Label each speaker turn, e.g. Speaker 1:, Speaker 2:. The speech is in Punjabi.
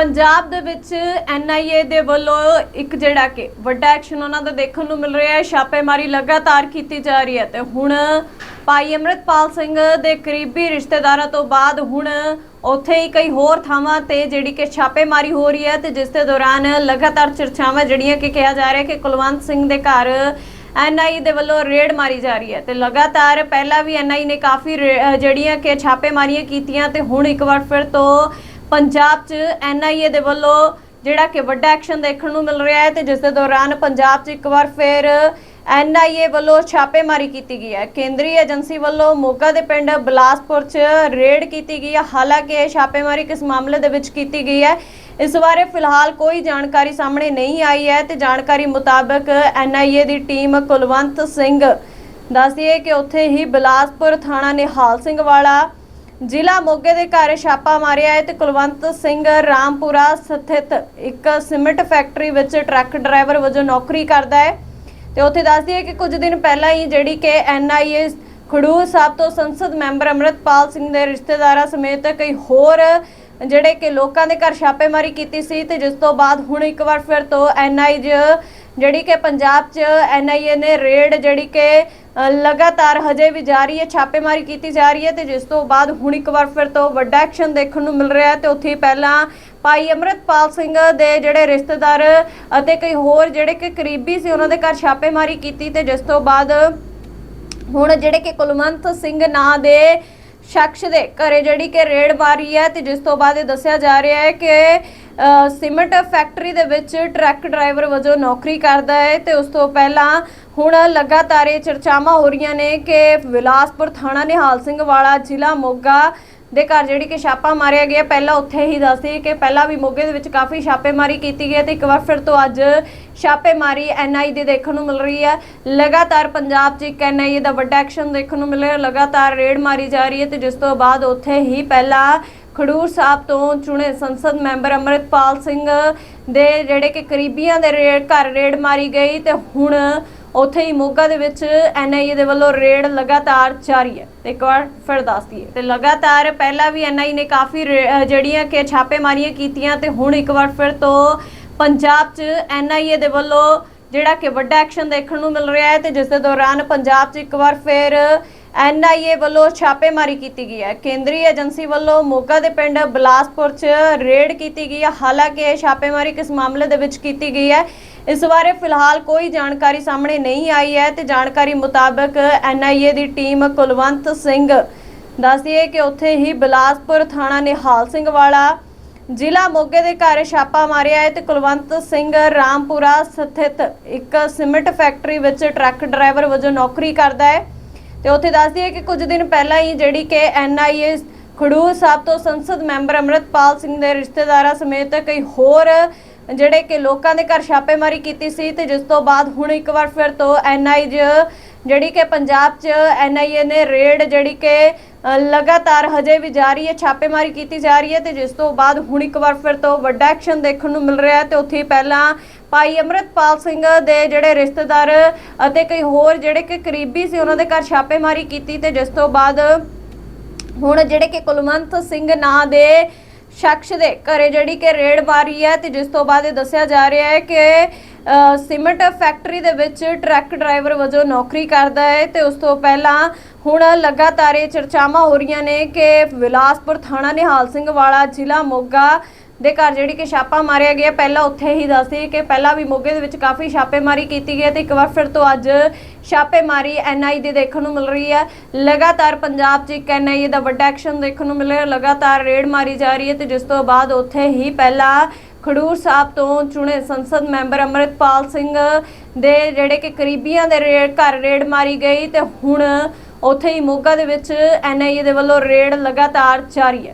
Speaker 1: ਪੰਜਾਬ ਦੇ ਵਿੱਚ ਐਨਆਈਏ ਦੇ ਵੱਲੋਂ ਇੱਕ ਜਿਹੜਾ ਕਿ ਵੱਡਾ ਐਕਸ਼ਨ ਉਹਨਾਂ ਦਾ ਦੇਖਣ ਨੂੰ ਮਿਲ ਰਿਹਾ ਹੈ। ਛਾਪੇਮਾਰੀ ਲਗਾਤਾਰ ਕੀਤੀ ਜਾ ਰਹੀ ਹੈ ਤੇ ਹੁਣ ਭਾਈ ਅਮਰਿਤਪਾਲ ਸਿੰਘ ਦੇ ਕਰੀਬੀ ਰਿਸ਼ਤੇਦਾਰਾਂ ਤੋਂ ਬਾਅਦ ਹੁਣ ਉੱਥੇ ਹੀ ਕਈ ਹੋਰ ਥਾਵਾਂ ਤੇ ਜਿਹੜੀ ਕਿ ਛਾਪੇਮਾਰੀ ਹੋ ਰਹੀ ਹੈ ਤੇ ਜਿਸ ਦੇ ਦੌਰਾਨ ਲਗਾਤਾਰ ਚਰਚਾਵਾਂ ਜਿਹੜੀਆਂ ਕਿ ਕਿਹਾ ਜਾ ਰਿਹਾ ਕਿ ਕੁਲਵੰਤ ਸਿੰਘ ਦੇ ਘਰ ਐਨਆਈ ਦੇ ਵੱਲੋਂ ਰੇਡ ਮਾਰੀ ਜਾ ਰਹੀ ਹੈ ਤੇ ਲਗਾਤਾਰ ਪਹਿਲਾਂ ਵੀ ਐਨਆਈ ਨੇ ਕਾਫੀ ਰੇ- ਜਿਹੜੀਆਂ ਕਿ ਛਾਪੇਮਾਰੀਆਂ ਕੀਤੀਆਂ ਤੇ ਹੁਣ ਇੱਕ ਵਾਰ ਫਿਰ ਤੋਂ ਪੰਜਾਬ 'ਚ ਐਨਆਈਏ ਦੇ ਵੱਲੋਂ ਜਿਹੜਾ ਕਿ ਵੱਡਾ ਐਕਸ਼ਨ ਦੇਖਣ ਨੂੰ ਮਿਲ ਰਿਹਾ ਹੈ ਤੇ ਜਿਸ ਦੇ ਦੌਰਾਨ ਪੰਜਾਬ 'ਚ ਇੱਕ ਵਾਰ ਫਿਰ ਐਨਆਈਏ ਵੱਲੋਂ ਛਾਪੇਮਾਰੀ ਕੀਤੀ ਗਈ ਹੈ। ਕੇਂਦਰੀ ਏਜੰਸੀ ਵੱਲੋਂ ਮੋਗਾ ਦੇ ਪਿੰਡ ਬਲਾਸਪੁਰ 'ਚ ਰੇਡ ਕੀਤੀ ਗਈ ਹੈ। ਹਾਲਾਂਕਿ ਇਹ ਛਾਪੇਮਾਰੀ ਕਿਸ ਮਾਮਲੇ ਦੇ ਵਿੱਚ ਕੀਤੀ ਗਈ ਹੈ, ਇਸ ਬਾਰੇ ਫਿਲਹਾਲ ਕੋਈ ਜਾਣਕਾਰੀ ਸਾਹਮਣੇ ਨਹੀਂ ਆਈ ਹੈ ਤੇ ਜਾਣਕਾਰੀ ਮੁਤਾਬਕ ਐਨਆਈਏ ਦੀ ਟੀਮ ਕੁਲਵੰਤ ਸਿੰਘ, ਦੱਸਦੀ ਹੈ ਕਿ ਉੱਥੇ ਹੀ ਬਲਾਸਪੁਰ ਥਾਣਾ ਨਿਹਾਲ ਸਿੰਘ ਵਾਲਾ ਜ਼ਿਲ੍ਹਾ ਮੋਗੇ ਦੇ ਘਰ ਛਾਪਾ ਮਾਰਿਆ ਹੈ ਤੇ ਕੁਲਵੰਤ ਸਿੰਘ ਰਾਮਪੁਰਾ ਸਥਿਤ ਇੱਕ ਸਿਮਟ ਫੈਕਟਰੀ ਵਿੱਚ ਟਰੱਕ ਡਰਾਈਵਰ ਵਜੋਂ ਨੌਕਰੀ ਕਰਦਾ ਹੈ। ਤੇ ਉੱਥੇ ਦੱਸਦੀ ਹੈ ਕਿ ਕੁਝ ਦਿਨ ਪਹਿਲਾਂ ਹੀ ਜਿਹੜੀ ਕਿ ਐਨਆਈਏ ਖਡੂਰ ਸਾਹਿਬ ਤੋਂ ਸੰਸਦ ਮੈਂਬਰ ਅਮਰਿਤਪਾਲ ਸਿੰਘ ਦੇ ਰਿਸ਼ਤੇਦਾਰਾਂ ਸਮੇਤ ਕਈ ਹੋਰ ਜਿਹੜੇ ਕਿ ਲੋਕਾਂ ਦੇ ਘਰ ਛਾਪੇਮਾਰੀ ਕੀਤੀ ਸੀ ਤੇ ਜਿਸ ਤੋਂ ਬਾਅਦ ਹੁਣ ਇੱਕ ਵਾਰ ਫਿਰ ਤੋਂ ਐਨਆਈਜ ਜਿਹੜੀ ਕਿ ਪੰਜਾਬ 'ਚ ਐਨਆਈਏ ਨੇ ਰੇਡ ਜਿਹੜੀ ਕਿ ਲਗਾਤਾਰ ਹਜੇ ਵੀ ਜਾਰੀ ਹੈ, ਛਾਪੇਮਾਰੀ ਕੀਤੀ ਜਾ ਰਹੀ ਹੈ ਤੇ ਜਿਸ ਤੋਂ ਬਾਅਦ ਹੁਣ ਇੱਕ ਵਾਰ ਫਿਰ ਤੋਂ ਵੱਡਾ ਐਕਸ਼ਨ ਦੇਖਣ ਨੂੰ ਮਿਲ ਰਿਹਾ ਹੈ ਤੇ ਉੱਥੇ ਪਹਿਲਾਂ ਭਾਈ ਅਮਰਿਤਪਾਲ ਸਿੰਘ ਦੇ ਜਿਹੜੇ ਰਿਸ਼ਤੇਦਾਰ ਅਤੇ ਕਈ ਹੋਰ ਜਿਹੜੇ ਕਿ ਕਰੀਬੀ ਸੀ, ਉਹਨਾਂ ਦੇ ਘਰ ਛਾਪੇਮਾਰੀ ਕੀਤੀ ਤੇ ਜਿਸ ਤੋਂ ਬਾਅਦ ਹੁਣ ਜਿਹੜੇ ਕਿ ਕੁਲਵੰਤ ਸਿੰਘ ਨਾਂ ਦੇ ਸ਼ਖਸ ਦੇ ਘਰੇ ਜਿਹੜੀ ਕਿ ਰੇਡ ਮਾਰੀ ਹੈ ਤੇ ਜਿਸ ਤੋਂ ਬਾਅਦ ਇਹ ਦੱਸਿਆ ਜਾ ਰਿਹਾ ਹੈ ਕਿ ਸੀਮੈਂਟ ਫੈਕਟਰੀ ਦੇ ਵਿੱਚ ਟਰੱਕ ਡਰਾਈਵਰ ਵਜੋਂ ਨੌਕਰੀ ਕਰਦਾ ਹੈ ਤੇ ਉਸ ਤੋਂ ਪਹਿਲਾਂ ਹੁਣ ਲਗਾਤਾਰ ਇਹ ਚਰਚਾਵਾਂ ਹੋ ਰਹੀਆਂ ਨੇ ਕਿ ਵਿਲਾਸਪੁਰ ਥਾਣਾ ਨਿਹਾਲ ਸਿੰਘ ਵਾਲਾ ਜ਼ਿਲ੍ਹਾ ਮੋਗਾ ਦੇ ਘਰ ਜਿਹੜੀ ਕਿ ਛਾਪਾ ਮਾਰਿਆ ਗਿਆ, ਪਹਿਲਾਂ ਉੱਥੇ ਹੀ ਦੱਸਦੀ ਕਿ ਪਹਿਲਾਂ ਵੀ ਮੋਗੇ ਦੇ ਵਿੱਚ ਕਾਫੀ ਛਾਪੇਮਾਰੀ ਕੀਤੀ ਗਈ ਹੈ ਤੇ ਇੱਕ ਵਾਰ ਫਿਰ ਤੋਂ ਅੱਜ ਛਾਪੇਮਾਰੀ ਐਨਆਈ ਦੀ ਦੇਖਣ ਨੂੰ ਮਿਲ ਰਹੀ ਹੈ। ਲਗਾਤਾਰ ਪੰਜਾਬ 'ਚ ਇੱਕ ਐਨਆਈ ਦਾ ਵੱਡਾ ਐਕਸ਼ਨ ਦੇਖਣ ਨੂੰ ਮਿਲਿਆ, ਲਗਾਤਾਰ ਰੇਡ ਮਾਰੀ ਜਾ ਰਹੀ ਹੈ ਤੇ ਜਿਸ ਤੋਂ ਬਾਅਦ ਉੱਥੇ ਹੀ ਪਹਿਲਾਂ ਖਡੂਰ ਸਾਹਿਬ ਤੋਂ ਚੁਣੇ ਸੰਸਦ ਮੈਂਬਰ ਅਮਰਿਤਪਾਲ ਸਿੰਘ ਦੇ ਜਿਹੜੇ ਕਿ ਕਰੀਬੀਆਂ ਦੇ ਰੇ- ਘਰ ਰੇਡ ਮਾਰੀ ਗਈ ਤੇ ਹੁਣ ਉੱਥੇ ਹੀ ਮੋਗਾ ਦੇ ਵਿੱਚ ਐਨਆਈਏ ਦੇ ਵੱਲੋਂ ਰੇਡ ਲਗਾਤਾਰ ਜਾਰੀ ਹੈ। ਤੇ ਇੱਕ ਵਾਰ ਫਿਰ ਦੱਸ ਦਈਏ, ਤੇ ਲਗਾਤਾਰ ਪਹਿਲਾਂ ਵੀ ਐਨਆਈ ਨੇ ਕਾਫੀ ਰੇ- ਜਿਹੜੀਆਂ ਕਿ ਛਾਪੇਮਾਰੀਆਂ ਕੀਤੀਆਂ ਤੇ ਹੁਣ ਇੱਕ ਵਾਰ ਫਿਰ ਤੋਂ ਪੰਜਾਬ 'ਚ ਐਨਆਈਏ ਦੇ ਵੱਲੋਂ ਜਿਹੜਾ ਕਿ ਵੱਡਾ ਐਕਸ਼ਨ ਦੇਖਣ ਨੂੰ ਮਿਲ ਰਿਹਾ ਹੈ ਤੇ ਜਿਸ ਦੇ ਦੌਰਾਨ ਪੰਜਾਬ 'ਚ ਇੱਕ ਵਾਰ ਫਿਰ ਐਨਆਈਏ ਵੱਲੋਂ ਛਾਪੇਮਾਰੀ ਕੀਤੀ ਗਈ ਹੈ। ਕੇਂਦਰੀ ਏਜੰਸੀ ਵੱਲੋਂ ਮੋਗਾ ਦੇ ਪਿੰਡ ਬਲਾਸਪੁਰ 'ਚ ਰੇਡ ਕੀਤੀ ਗਈ ਹੈ। ਹਾਲਾਂਕਿ ਇਹ ਛਾਪੇਮਾਰੀ ਕਿਸ ਮਾਮਲੇ ਦੇ ਵਿੱਚ ਕੀਤੀ ਗਈ ਹੈ, ਇਸ ਬਾਰੇ ਫਿਲਹਾਲ ਕੋਈ ਜਾਣਕਾਰੀ ਸਾਹਮਣੇ ਨਹੀਂ ਆਈ ਹੈ ਤੇ ਜਾਣਕਾਰੀ ਮੁਤਾਬਕ ਐਨਆਈਏ ਦੀ ਟੀਮ ਕੁਲਵੰਤ ਸਿੰਘ ਦੱਸਦੀ ਹੈ ਕਿ ਉੱਥੇ ਹੀ ਬਲਾਸਪੁਰ ਥਾਣਾ ਨਿਹਾਲ ਸਿੰਘ ਵਾਲਾ ਜ਼ਿਲ੍ਹਾ ਮੋਗੇ ਦੇ ਘਰ ਛਾਪਾ ਮਾਰਿਆ ਹੈ ਤੇ ਕੁਲਵੰਤ ਸਿੰਘ ਰਾਮਪੁਰਾ ਸਥਿਤ ਇੱਕ ਸਿਮਟ ਫੈਕਟਰੀ ਵਿੱਚ ਟਰੱਕ ਡਰਾਈਵਰ ਵਜੋਂ ਨੌਕਰੀ ਕਰਦਾ ਹੈ। ਤੇ ਉੱਥੇ ਦੱਸਦੀ ਹੈ ਕਿ ਕੁਝ ਦਿਨ ਪਹਿਲਾਂ ਹੀ ਜਿਹੜੀ ਕਿ ਐਨਆਈਏ ਖਡੂਰ ਸਾਹਿਬ ਤੋਂ ਸੰਸਦ ਮੈਂਬਰ ਅਮਰਿਤਪਾਲ ਸਿੰਘ ਦੇ ਰਿਸ਼ਤੇਦਾਰਾਂ ਸਮੇਤ ਕਈ ਹੋਰ ਜਿਹੜੇ ਕਿ ਲੋਕਾਂ ਦੇ ਘਰ ਛਾਪੇਮਾਰੀ ਕੀਤੀ ਸੀ ਤੇ ਜਿਸ ਤੋਂ ਬਾਅਦ ਹੁਣ ਇੱਕ ਵਾਰ ਫਿਰ ਤੋਂ ਐਨਆਈਜ ਜਿਹੜੀ ਕਿ ਪੰਜਾਬ 'ਚ ਐਨਆਈਏ ਨੇ ਰੇਡ ਜਿਹੜੀ ਕਿ ਲਗਾਤਾਰ ਹਜੇ ਵੀ ਜਾਰੀ ਹੈ, ਛਾਪੇਮਾਰੀ ਕੀਤੀ ਜਾ ਰਹੀ ਹੈ ਤੇ ਜਿਸ ਤੋਂ ਬਾਅਦ ਹੁਣ ਇੱਕ ਵਾਰ ਫਿਰ ਤੋਂ ਵੱਡਾ ਐਕਸ਼ਨ ਦੇਖਣ ਨੂੰ ਮਿਲ ਰਿਹਾ ਹੈ ਤੇ ਉੱਥੇ ਪਹਿਲਾਂ ਭਾਈ ਅਮਰਿਤਪਾਲ ਸਿੰਘ ਦੇ ਜਿਹੜੇ ਰਿਸ਼ਤੇਦਾਰ ਅਤੇ ਕਈ ਹੋਰ ਜਿਹੜੇ ਕਿ ਕਰੀਬੀ ਸੀ ਉਹਨਾਂ ਦੇ ਘਰ ਛਾਪੇਮਾਰੀ ਕੀਤੀ ਤੇ ਜਿਸ ਤੋਂ ਬਾਅਦ ਹੁਣ ਜਿਹੜੇ ਕਿ ਕੁਲਵੰਤ ਸਿੰਘ ਨਾਂ ਦੇ ਸ਼ਖਸ ਦੇ ਘਰੇ ਜਿਹੜੀ ਕਿ ਰੇਡ ਮਾਰੀ ਹੈ ਤੇ ਜਿਸ ਤੋਂ ਬਾਅਦ ਇਹ ਦੱਸਿਆ ਜਾ ਰਿਹਾ ਹੈ ਕਿ ਅ, ਸੀਮੈਂਟ ਫੈਕਟਰੀ ਦੇ ਵਿੱਚ ਟਰੱਕ ਡਰਾਈਵਰ ਵਜੋਂ ਨੌਕਰੀ ਕਰਦਾ ਹੈ ਤੇ ਉਸ ਤੋਂ ਪਹਿਲਾਂ ਹੁਣ ਲਗਾਤਾਰ ਇਹ ਚਰਚਾਵਾਂ ਹੋ ਰਹੀਆਂ ਨੇ ਕਿ ਵਿਲਾਸਪੁਰ ਥਾਣਾ ਨਿਹਾਲ ਸਿੰਘ ਵਾਲਾ ਜ਼ਿਲ੍ਹਾ ਮੋਗਾ ਦੇ ਘਰ ਜਿਹੜੀ ਕਿ ਛਾਪਾ ਮਾਰਿਆ ਗਿਆ, ਪਹਿਲਾਂ ਉੱਥੇ ਹੀ ਦੱਸਦੀ ਕਿ ਪਹਿਲਾਂ ਵੀ ਮੋਗੇ ਦੇ ਵਿੱਚ ਕਾਫੀ ਛਾਪੇਮਾਰੀ ਕੀਤੀ ਗਈ ਹੈ ਤੇ ਇੱਕ ਵਾਰ ਫਿਰ ਤੋਂ ਅੱਜ ਛਾਪੇਮਾਰੀ ਐਨਆਈ ਦੀ ਦੇਖਣ ਨੂੰ ਮਿਲ ਰਹੀ ਹੈ। ਲਗਾਤਾਰ ਪੰਜਾਬ 'ਚ ਇੱਕ ਐਨਆਈ ਦਾ ਵੱਡਾ ਐਕਸ਼ਨ ਦੇਖਣ ਨੂੰ ਮਿਲਿਆ ਲਗਾਤਾਰ ਰੇਡ ਮਾਰੀ ਜਾ ਰਹੀ ਹੈ ਤੇ ਜਿਸ ਤੋਂ ਬਾਅਦ ਉੱਥੇ ਹੀ ਪਹਿਲਾਂ ਖਡੂਰ ਸਾਹਿਬ ਤੋਂ ਚੁਣੇ ਸੰਸਦ ਮੈਂਬਰ ਅਮਰਿਤਪਾਲ ਸਿੰਘ ਦੇ ਜਿਹੜੇ ਕਿ ਕਰੀਬੀਆਂ ਦੇ ਰੇ- ਘਰ ਰੇਡ ਮਾਰੀ ਗਈ ਤੇ ਹੁਣ ਉੱਥੇ ਹੀ ਮੋਗਾ ਦੇ ਵਿੱਚ ਐਨਆਈਏ ਦੇ ਵੱਲੋਂ ਰੇਡ ਲਗਾਤਾਰ ਜਾਰੀ ਹੈ।